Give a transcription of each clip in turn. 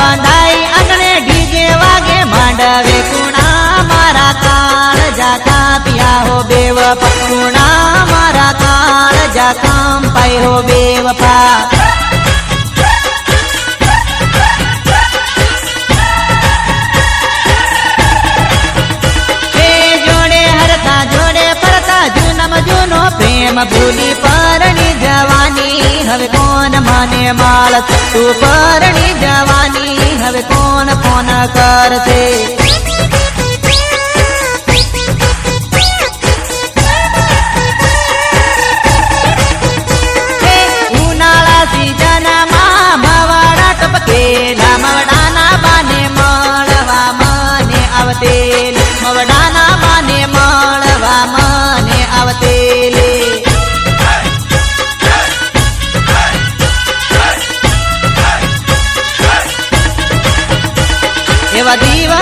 બાંધાઈ આંગણે ડીજે વાગે માંડવે કુણા મારા કાળ જાતા પિયા હો બેવ કુણા મારા કાળ જાતા પાઈ હો જૂનો પ્રેમ ભૂલી પરણી જવાની. હવે કોણ માને માળ તું પરણી જવાની? કોણ ફોન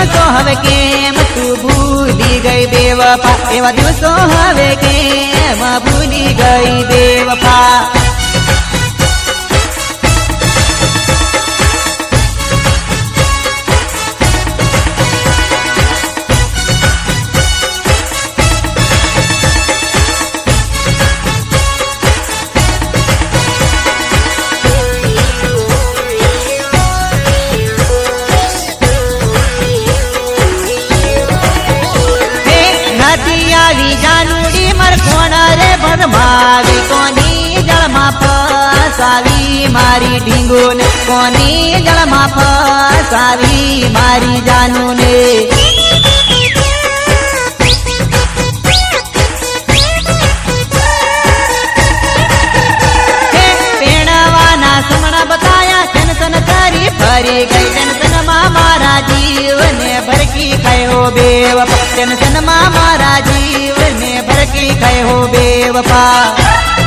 દિવસો હવે કેમ તું ભૂલી ગઈ બેવફા એવા દિવસો હવે કેમ ભૂલી ગઈ આવી જાનુડી મર કોણ રે ભરમાવી કોની જળમાં ફસાવી મારી ઢીંગુને? કોની જળમાં ફસાવી મારી જાનુને? ફરી ગઈ. ટેન્શનમાં મારા જીવને ભરકી ખાયો ટેન્શનમાં મારા જીવ ને ભરકી ગયો બેવફા.